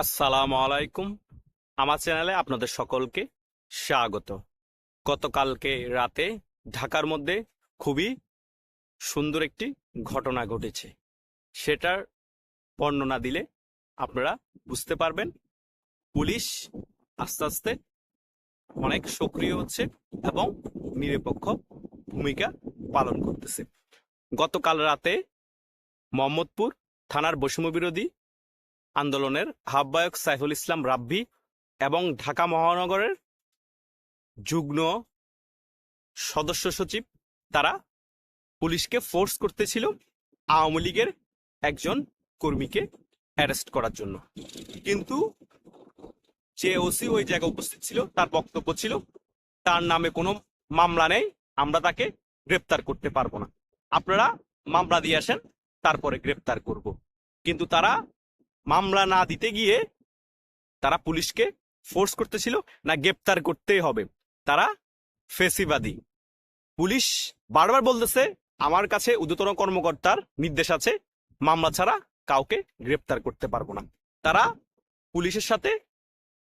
আসসালামু আলাইকুম। আমার চ্যানেলে আপনাদের সকলকে স্বাগত। গতকালকে রাতে ঢাকার মধ্যে খুবই সুন্দর একটি ঘটনা ঘটেছে। সেটার বর্ণনা দিলে আপনারা বুঝতে পারবেন। পুলিশ আস্তে আস্তে অনেক সক্রিয় হচ্ছে এবং নিরপেক্ষ ভূমিকা পালন করতেছে। গতকাল রাতে মোহাম্মদপুর থানার বৈষম্য বিরোধী আন্দোলনের আহ্বায়ক সাইফুল ইসলাম রাব্বি এবং ঢাকা মহানগরের যুগ্ম সদস্য সচিব, তারা পুলিশকে ফোর্স করতেছিল আওয়ামী লীগের একজন কর্মীকে অ্যারেস্ট করার জন্য। কিন্তু যে ওসি ওই জায়গায় উপস্থিত ছিল, তার বক্তব্য ছিল, তার নামে কোনো মামলা নেই, আমরা তাকে গ্রেপ্তার করতে পারব না। আপনারা মামলা দিয়ে আসেন, তারপরে গ্রেপ্তার করব। কিন্তু তারা মামলা না দিতে গিয়ে তারা পুলিশকে ফোর্স করতেছিল না গ্রেপ্তার করতেই হবে। তারা ফেসিবাদী। পুলিশ বারবার বলতেছে, আমার কাছে উদ্যতন কর্মকর্তার নির্দেশ আছে, মামলা ছাড়া কাউকে গ্রেপ্তার করতে পারব না। তারা পুলিশের সাথে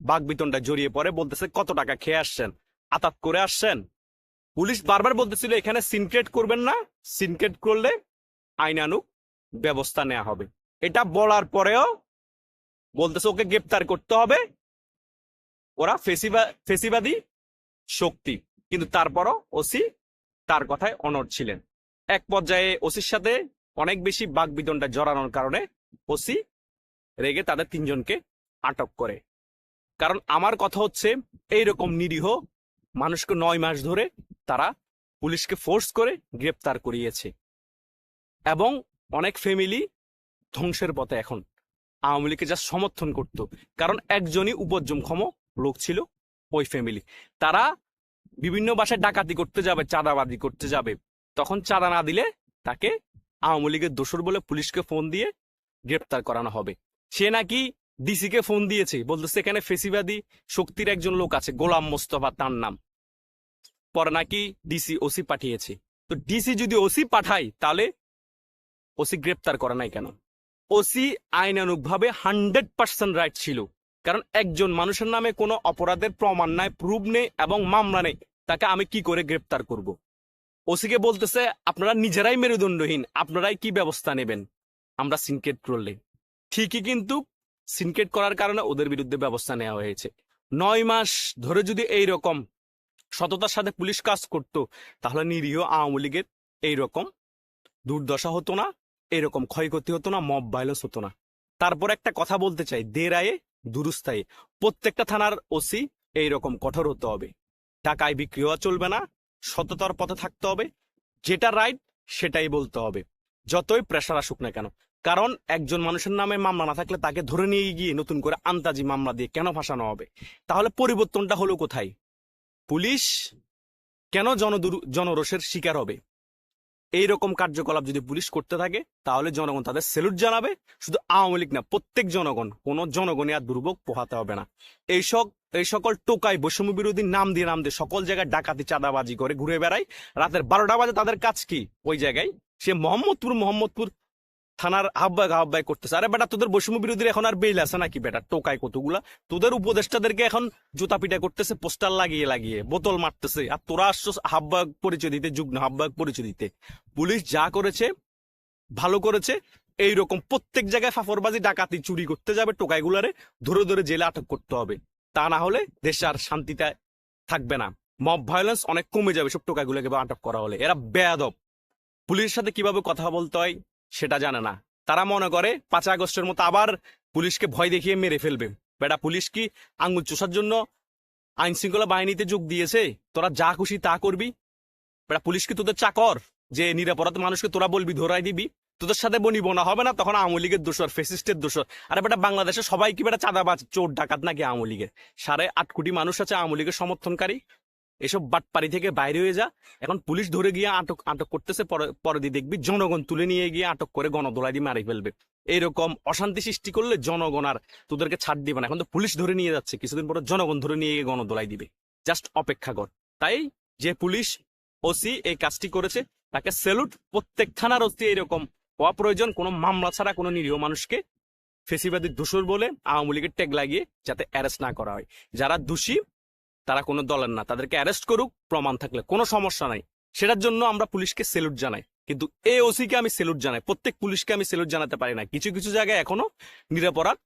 বাগবিতনটা জড়িয়ে পড়ে, বলতেছে, কত টাকা খেয়ে আসছেন? আতাত করে আসছেন? পুলিশ বারবার বলতেছিল, এখানে সিনক্রেট করবেন না, সিনক্রেট করলে আইনানুক ব্যবস্থা নেওয়া হবে। এটা বলার পরেও বলতেছে, ওকে গ্রেপ্তার করতে হবে। ওরা ফেসিবা, ফেসিবাদী শক্তি। কিন্তু তারপরও ওসি তার কথায় অনড় ছিলেন। এক পর্যায়ে ওসির সাথে অনেক বেশি বাগবিদনটা জড়ানোর কারণে ওসি রেগে তাদের তিনজনকে আটক করে। কারণ আমার কথা হচ্ছে, এইরকম নিরীহ মানুষকে নয় মাস ধরে তারা পুলিশকে ফোর্স করে গ্রেপ্তার করিয়েছে। এবং অনেক ফ্যামিলি ধ্বংসের পথে এখন। আওয়ামী লীগকে যা সমর্থন করত। কারণ একজনই উপর্যমক্ষম লোক ছিল ওই ফ্যামিলি তারা বিভিন্ন বাসায় ডাকাতি করতে যাবে চাঁদাবাদি করতে যাবে। তখন চাঁদা না দিলে তাকে আওয়ামী লীগের দোসর বলে পুলিশকে ফোন দিয়ে গ্রেপ্তার করানো হবে। সে নাকি ডিসিকে ফোন দিয়েছে, বলতেছে এখানে ফেসিবাদী শক্তির একজন লোক আছে, গোলাম মোস্তফা, তার নাম। পরে নাকি ডিসি ওসি পাঠিয়েছে। তো ডিসি যদি ওসি পাঠায়, তাহলে ওসি গ্রেপ্তার করে নাই কেন? ওসি আইনানুগভাবে হান্ড্রেড পার্সেন্ট রাইট ছিল। কারণ একজন মানুষের নামে কোনো অপরাধের প্রমাণ নাই প্রুভ নেই এবং মামলা নেই। তাকে আমি কি করে গ্রেপ্তার করব? ওসিকে বলতেছে, আপনারা নিজেরাই মেরুদণ্ডহীন, আপনারাই কি ব্যবস্থা নেবেন? আমরা সিনকেট করলে। ঠিকই কিন্তু সিনকেট করার কারণে ওদের বিরুদ্ধে ব্যবস্থা নেওয়া হয়েছে। নয় মাস ধরে যদি এই রকম সততার সাথে পুলিশ কাজ করত, তাহলে নিরীহ আওয়ামী লীগের এইরকম দুর্দশা হতো না। এরকম ক্ষয়ক্ষতি হতো না মব ভাইলেন্স হতো না। তারপর একটা কথা বলতে চাই, দেরায়ে দুরুস্তায়ে প্রত্যেকটা থানার ওসি এইরকম কঠোর হতে হবে। টাকায় বিক্রি হওয়া চলবে না, সততার পথে থাকতে হবে, যেটা রাইট সেটাই বলতে হবে। যতই প্রেশার আসুক না কেন। কারণ একজন মানুষের নামে মামলা না থাকলে তাকে ধরে নিয়ে গিয়ে নতুন করে আন্তাজি মামলা দিয়ে কেন ফাঁসানো হবে? তাহলে পরিবর্তনটা হলো কোথায়? পুলিশ কেন জনদুর জনরোষের শিকার হবে? এই রকম কার্যকলাপ যদি পুলিশ করতে থাকে, তাহলে জনগণ তাদের সেলুট জানাবে। শুধু আওয়ামী লীগ না, প্রত্যেক জনগণ, কোনো জনগণে আর দুর্ভোগ পোহাতে হবে না। এই সব এই সকল টোকাই বৈষম্য বিরোধী নাম দিয়ে নাম দিয়ে সকল জায়গায় ডাকাতি, চাঁদাবাজি করে ঘুরে বেড়ায়। রাতের বারোটা বাজে তাদের কাজ কি? ওই জায়গায় সে মোহাম্মদপুর মোহাম্মদপুর থানার আহ্বায়ক আহ্বায়ক করতেছে। আরে বেটা, তোদের বৈষম্য বিরোধীর এখন আর বেল আছে নাকি বেটা? টোকায় কতগুলা? তোদের উপদেষ্টাদেরকে এখন জুতা পিটা করতেছে, পোস্টার লাগিয়ে লাগিয়ে, বোতল মারতেছে। আর তোরা আসছো আহ্বায়ক পরিচয় দিতে, যুগ্ম আহ্বায়ক পরিচয় দিতে। পুলিশ যা করেছে, ভালো করেছে, এইরকম প্রত্যেক জায়গায় ফাফরবাজি, ডাকাতি, চুরি করতে যাবে টোকাইগুলারে, ধরে ধরে জেলে আটক করতে হবে। তা না হলে দেশে আর শান্তিতে থাকবে না। মব ভায়োলেন্স অনেক কমে যাবে সব টোকাইগুলোকে আটক করা হলে। এরা বেয়াদব। পুলিশের সাথে কীভাবে কথা বলতে হয়? সেটা জানে না। তারা মনে করে পাঁচ আগস্টের মতো আবার পুলিশকে ভয় দেখিয়ে মেরে ফেলবে। বেটা, পুলিশ কি আঙ্গুল চষার জন্য আইন শৃঙ্খলা বাহিনীতে যোগ দিয়েছে? তোরা যা খুশি তা করবি। বেটা, পুলিশ কি তোদের চাকর? যে নিরাপরাধ মানুষকে তোরা বলবি ধরাই দিবি? তোদের সাথে বনি বোনা হবে না? তখন আওয়ামী লীগের দোষর ফেসিস্টের দোষর। আরে বেটা, বাংলাদেশে সবাই কি বেটা চাঁদাবাজ, চোর, ডাকাত নাকি আওয়ামী লীগের? সাড়ে আট কোটি মানুষ আছে আওয়ামী লীগের সমর্থনকারী। এসব বাটপাড়ি থেকে বাইরে হয়ে যা। এখন পুলিশ ধরে গিয়ে আটক আটক করতেছে, পরে দিয়ে দেখবি জনগণ তুলে নিয়ে গিয়ে আটক করে গণদোলাই মারি ফেলবে। এইরকম অশান্তি সৃষ্টি করলে জনগণ আর তোদেরকে ছাড় দিবে না। এখন তো পুলিশ ধরে নিয়ে যাচ্ছে, কিছুদিন পরে জনগণ ধরে নিয়ে গিয়ে গণদোলাই দিবে। জাস্ট অপেক্ষা কর। তাই যে পুলিশ ওসি এই কাজটি করেছে, তাকে সেলুট প্রত্যেক থানার ওসি এরকম হওয়া প্রয়োজন কোনো মামলা ছাড়া, কোনো নিরীহ মানুষকে ফেসিবাদী দোষর বলে আওয়ামী লীগের ট্যাগ লাগিয়ে যাতে অ্যারেস্ট না করা হয়। যারা দোষী তারা কোনো দলের না। তাদেরকে অ্যারেস্ট করুক, প্রমাণ থাকলে। কোনো সমস্যা নাই। সেটার জন্য আমরা পুলিশকে সেলুট জানাই। কিন্তু এ ওসিকে আমি সেলুট জানাই। প্রত্যেক পুলিশকে আমি সেলুট জানাতে পারি না। কিছু কিছু জায়গায় এখনও নিরাপরাধ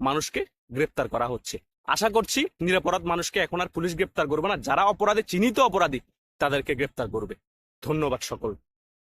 মানুষকে গ্রেপ্তার করা হচ্ছে। আশা করছি নিরাপরাধ মানুষকে এখন আর পুলিশ গ্রেপ্তার করবে না। যারা অপরাধে, চিহ্নিত অপরাধী, তাদেরকে গ্রেপ্তার করবে। ধন্যবাদ সকল।